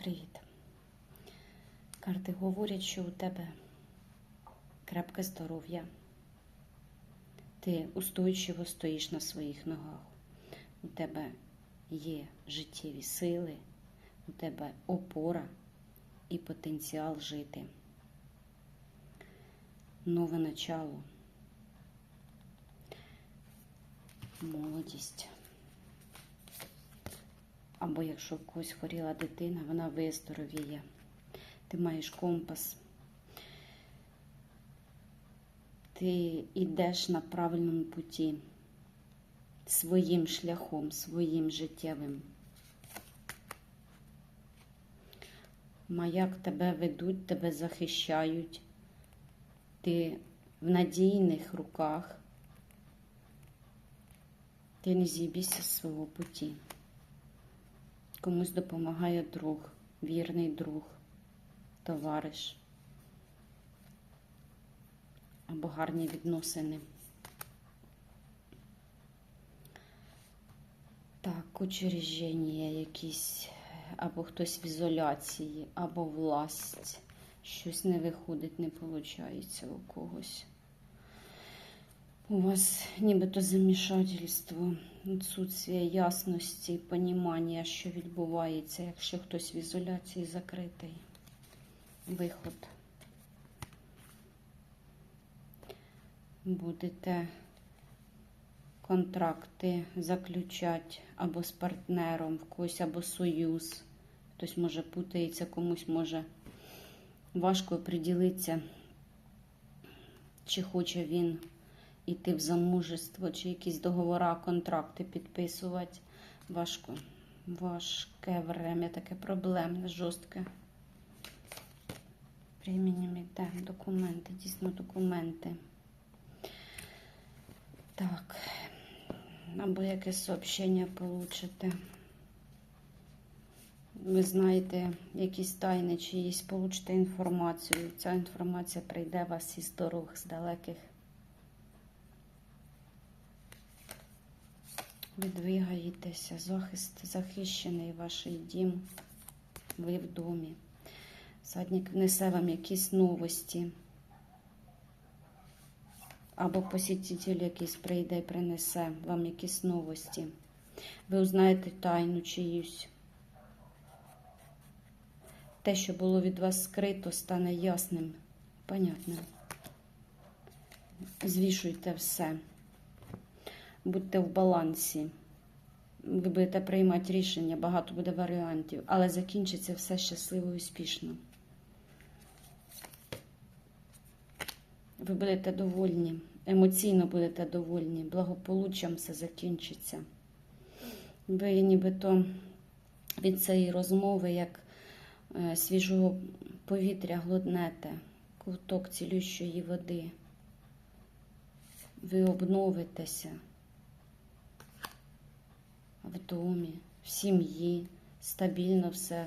Привіт. Карти говорять, що у тебе крепке здоров'я. Ти устойчиво стоїш на своїх ногах. У тебе є життєві сили, у тебе опора і потенціал жити. Нове начало. Молодість. Або якщо в когось хворіла дитина, вона виздоровіє. Ти маєш компас. Ти йдеш на правильному путі, своїм шляхом, своїм життєвим. Маяк тебе ведуть, тебе захищають. Ти в надійних руках. Ти не з'їбійся з свого путі. Комусь допомагає друг, вірний друг, товариш або гарні відносини. Так, учреждення якісь, або хтось в ізоляції, або власть. Щось не виходить, не виходить у когось. У вас нібито замішательство, відсутствие ясності, понімання, що відбувається, якщо хтось в ізоляції закритий. Виход. Будете контракти заключати або з партнером, в когось або союз. Хтось може путається, комусь може важко приділитися, чи хоче він іти в замужество, чи якісь договори, контракти підписувати. Важко. Важке время, таке проблемне, жорстке. Временем йде документи, дійсно документи. Так. Або якесь сообщення получите. Ви знаєте, якісь тайни чиїсь, получите інформацію. Ця інформація прийде вас із дорог, з далеких. Ви двигаєтеся, захист захищений ваш дім, ви в домі. Садник несе вам якісь новості. Або посітитель якийсь прийде і принесе вам якісь новості. Ви узнаєте тайну чиюсь. Те, що було від вас скрито, стане ясним, понятним. Звішуйте все. Будьте в балансі. Ви будете приймати рішення, багато буде варіантів, але закінчиться все щасливо і успішно. Ви будете довольні, емоційно будете довольні, благополуччям все закінчиться. Ви нібито від цієї розмови, як е, свіжого повітря глотнете, ковток цілющої води. Ви обновитеся в домі, в сім'ї, стабільно все.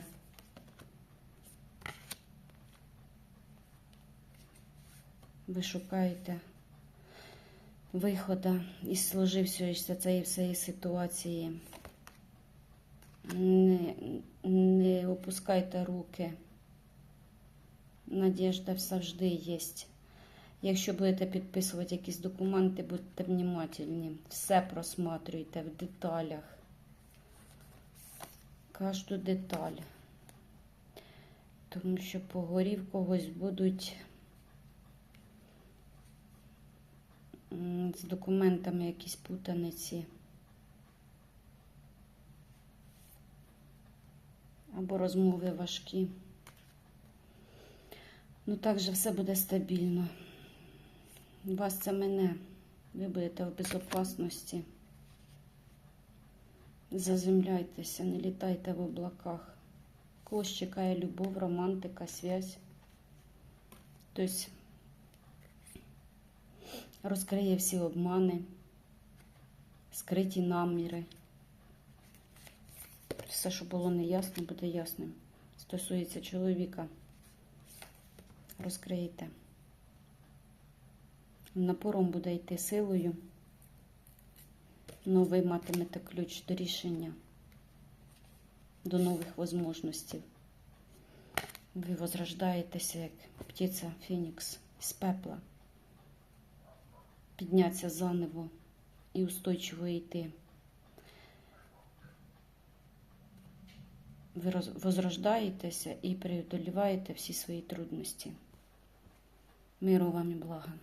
Ви шукаєте виходу із сложившоїся цієї всієї ситуації. Не, не опускайте руки. Надіжда завжди є. Якщо будете підписувати якісь документи, будьте внимательні. Все просматрюйте в деталях. Кожну деталь. Тому що по горі в когось будуть з документами якісь путаниці. Або розмови важкі. Ну, так же все буде стабільно. Вас це мене. Ви будете в безопасності. Заземляйтеся, не літайте в облаках. Когось чекає любов, романтика, связь. Тобто розкриє всі обмани, скриті наміри. Все, що було неясно, буде ясним. Стосується чоловіка. Розкриєте. Напором буде йти силою. Ну, ви матимете ключ до рішення, до нових можливостей. Ви возрождаєтеся, як птиця Фенікс з пепла. Підняться заново і устойчиво йти. Ви возрождаєтеся і преодоліваєте всі свої трудності. Миру вам і блага.